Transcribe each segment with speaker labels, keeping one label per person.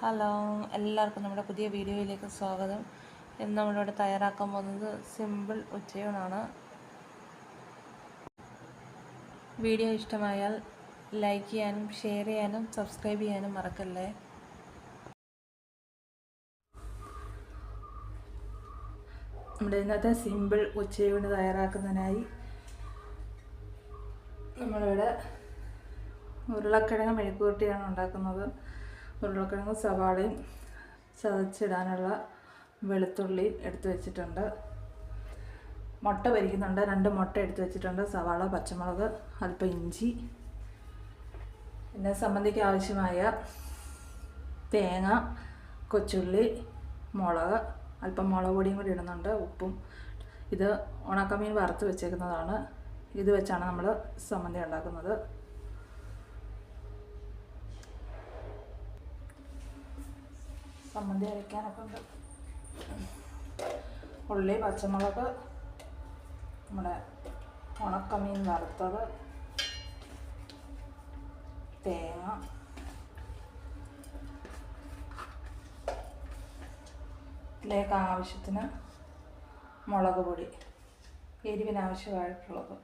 Speaker 1: Hello എല്ലാവർക്കും നമ്മുടെ പുതിയ വീഡിയോയിലേക്ക് സ്വാഗതം. ഇന്ന് നമ്മളിവിടെ തയ്യാറാക്കാൻ പോകുന്നത് സിമ്പിൾ ഉച്ചയൂണാണ്. വീഡിയോ ഇഷ്ടമായാൽ ലൈക്ക് ചെയ്യാനും ഷെയർ ചെയ്യാനും സബ്സ്ക്രൈബ് ചെയ്യാനും മറക്കല്ലേ? നമ്മുടെ ഇന്നത്തെ സിമ്പിൾ ഉച്ചയൂണ് തയ്യാറാക്കുന്നതിനായി നമ്മളിവിടെ ഉരുളക്കിഴങ്ങ് മെഴുക്കുവരട്ടിയാണ് ഉണ്ടാക്കുന്നത്. ഉരുളക്കിഴങ്ങ് സവാളയും ചതച്ചിടാനുള്ള വെളുത്തുള്ളി എടുത്തു വെച്ചിട്ടുണ്ട്. മുട്ട പൊരിക്കുന്നുണ്ട്. രണ്ട് മുട്ട എടുത്തു വെച്ചിട്ടുണ്ട്. സവാള പച്ചമുളക് അല്പം ഇഞ്ചി. എന്നെ സംബന്ധിക്ക് ആവശ്യമായ തേങ്ങ കൊച്ചുള്ളി മുളക് അല്പം മുളക് പൊടിയും കൂടി ഇടുന്നുണ്ട്. ഉപ്പും ഇത് ഉണക്കമീൻ വറുത്ത് വെച്ചേക്കുന്നതാണ്. ഇത് വെച്ചാണ് നമ്മൾ സമ്മന്തി ഉണ്ടാക്കുന്നത്. സമ്മന്തി അരയ്ക്കാനൊക്കെ ഉണ്ട്. ഉള്ളി പച്ചമുളക് നമ്മുടെ ഉണക്കമീൻ വറുത്തത് തേങ്ങ ഇതിലേക്ക് ആവശ്യത്തിന് മുളക് പൊടി എരിവിനാവശ്യമായിട്ടുള്ളത്.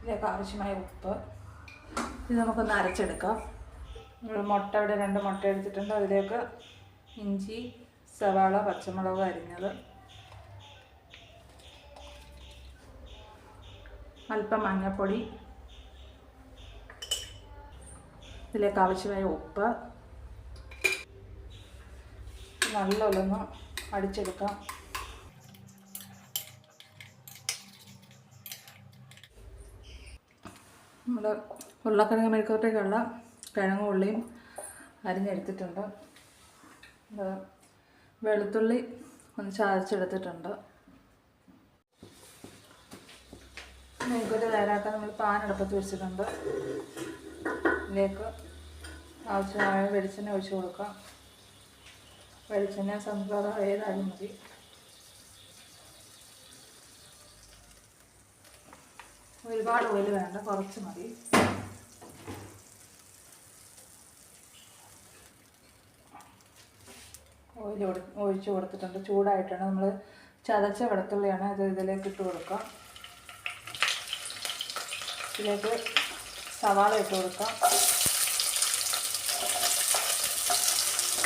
Speaker 1: ഇതിലേക്ക് ആവശ്യമായ ഉപ്പ്. ഇത് നമുക്കൊന്ന് അരച്ചെടുക്കാം. ഒരു മുട്ട ഇവിടെ രണ്ട് മുട്ട എടുത്തിട്ടുണ്ട്. അതിലേക്ക് ഇഞ്ചി സവാള പച്ചമുളക് അരിഞ്ഞത്. അല്പം മഞ്ഞൾപ്പൊടി. ഇതിലേക്ക് ആവശ്യമായ ഉപ്പ്. നല്ലൊന്ന് അടിച്ചെടുക്കാം. നമ്മൾ ഉരുളക്കിഴങ്ങ് മെഴുക്കോട്ടേക്കുള്ള കിഴങ്ങും ഉള്ളിയും അരിഞ്ഞെടുത്തിട്ടുണ്ട് വെളുത്തുള്ളി ഒന്ന് ചതച്ചെടുത്തിട്ടുണ്ട്. നെയ്ക്കൊരു തയ്യാറാക്കാൻ നമ്മൾ പാൻ അടുപ്പത്ത് വെച്ചിട്ടുണ്ട്. ഇതിലേക്ക് ആവശ്യമായ വെളിച്ചെണ്ണ ഒഴിച്ച് കൊടുക്കാം. വെളിച്ചെണ്ണ സൺഫ്ലവർ ഏതായാലും മതി. ഒരുപാട് ഓയിൽ വേണ്ട കുറച്ച് മതി. ഓയിൽ ഒഴിച്ച് കൊടുത്തിട്ടുണ്ട്. ചൂടായിട്ടാണ് നമ്മൾ ചതച്ച വെളുത്തുള്ളിയാണ് ഇത് ഇതിലേക്ക് ഇട്ട് കൊടുക്കാം ഇതിലേക്ക് സവാള ഇട്ട് കൊടുക്കാം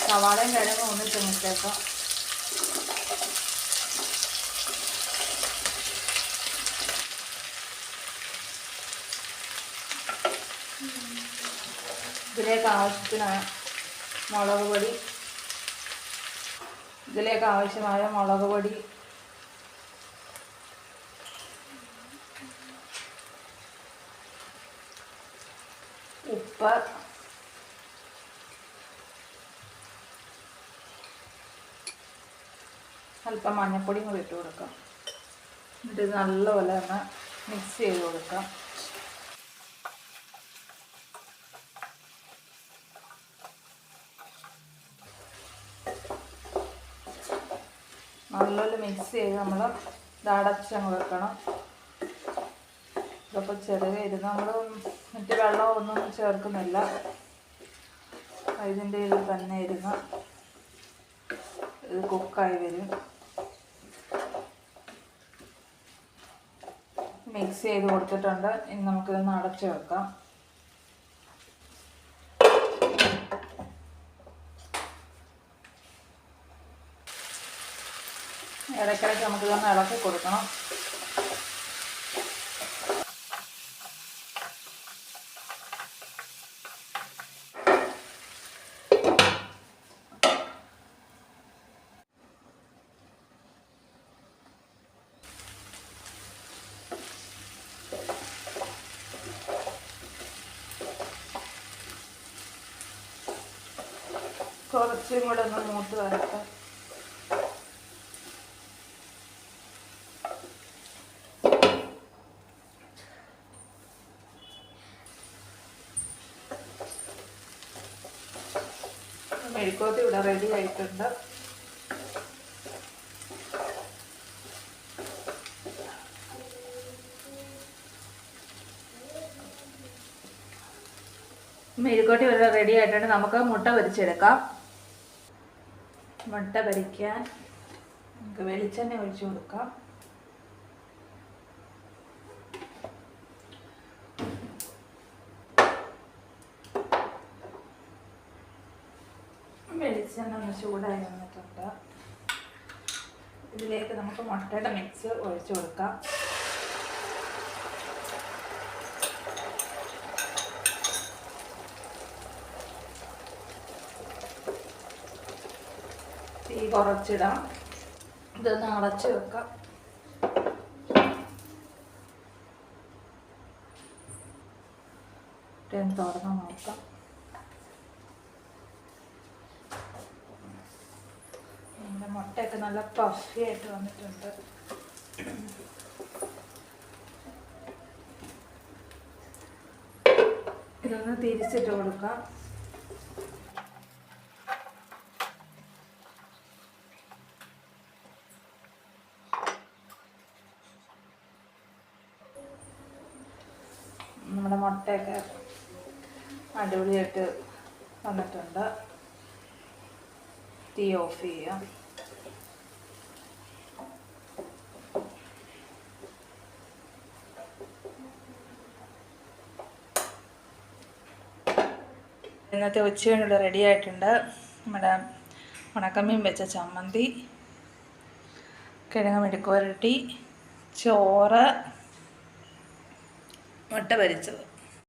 Speaker 1: സവാളയും കിഴങ്ങും ഒന്ന് മിട്ടേക്കാം ഇതിലേക്ക് ആവശ്യത്തിന് മുളക് പൊടി ഇതിലേക്ക് ആവശ്യമായ മുളക് പൊടി. ഉപ്പ്. അല്പം മഞ്ഞൾപ്പൊടിയും കൂടി ഇട്ട് കൊടുക്കാം. എന്നിട്ട് നല്ലപോലെ ഒന്ന് മിക്സ് ചെയ്ത് കൊടുക്കാം. നല്ലപോലെ മിക്സ് ചെയ്ത് നമ്മൾ ഇതടച്ചങ്ങ് വെക്കണം. ഇതപ്പോൾ ചെറിയ ഇരുന്ന് നമ്മൾ മറ്റ് വെള്ളം ഒന്നും ചേർക്കുന്നില്ല. ഇതിന്റെ ഇതിൽ തന്നെ ഇരുന്ന് ഇത് കുക്കായി വരും. മിക്സ് ചെയ്ത് കൊടുത്തിട്ടുണ്ട്. ഇനി നമുക്കിതൊന്ന് അടച്ചു വെക്കാം. ഇടയ്ക്കിടയ്ക്ക് നമുക്കിതൊന്ന് ഇളക്കി കൊടുക്കണം. കുറച്ചും കൂടെ ഒന്ന് മൂത്ത് വരട്ടെ. മെഴുക്കോത്തി ഇവിടെ റെഡി ആയിട്ടുണ്ട്. മെഴുക്കോട്ടി ഇവിടെ റെഡി ആയിട്ടുണ്ട്. നമുക്ക് മുട്ട പൊരിച്ചെടുക്കാം. മുട്ട പൊരിക്കാൻ നമുക്ക് വെളിച്ചെണ്ണ ഒഴിച്ചു കൊടുക്കാം. വെളിച്ചെണ്ണ ഒന്ന് ചൂടായി വന്നിട്ടുണ്ട് ഇതിലേക്ക് നമുക്ക് മുട്ടയുടെ മിക്സ് ഒഴിച്ചു കൊടുക്കാം. തീ കുറച്ചിടാം. ഇതൊന്ന് അടച്ച് വെക്കാം. തുറന്ന് നോക്കാം നമ്മുടെ മുട്ടയൊക്കെ നല്ല പഫി ആയിട്ട് വന്നിട്ടുണ്ട്. ഇതൊന്ന് തിരിച്ചിട്ട് കൊടുക്കാം. നമ്മുടെ മുട്ടയൊക്കെ അടിപൊളിയായിട്ട് വന്നിട്ടുണ്ട്. തീ ഓഫ് ചെയ്യാം. ഇന്നത്തെ ഉച്ചയോടെ റെഡി ആയിട്ടുണ്ട് നമ്മുടെ ഉണക്കമീൻ വെച്ച ചമ്മന്തി കിഴങ്ങ് മെഴുക്കുവരട്ടി ചോറ് മുട്ട പൊരിച്ചത്.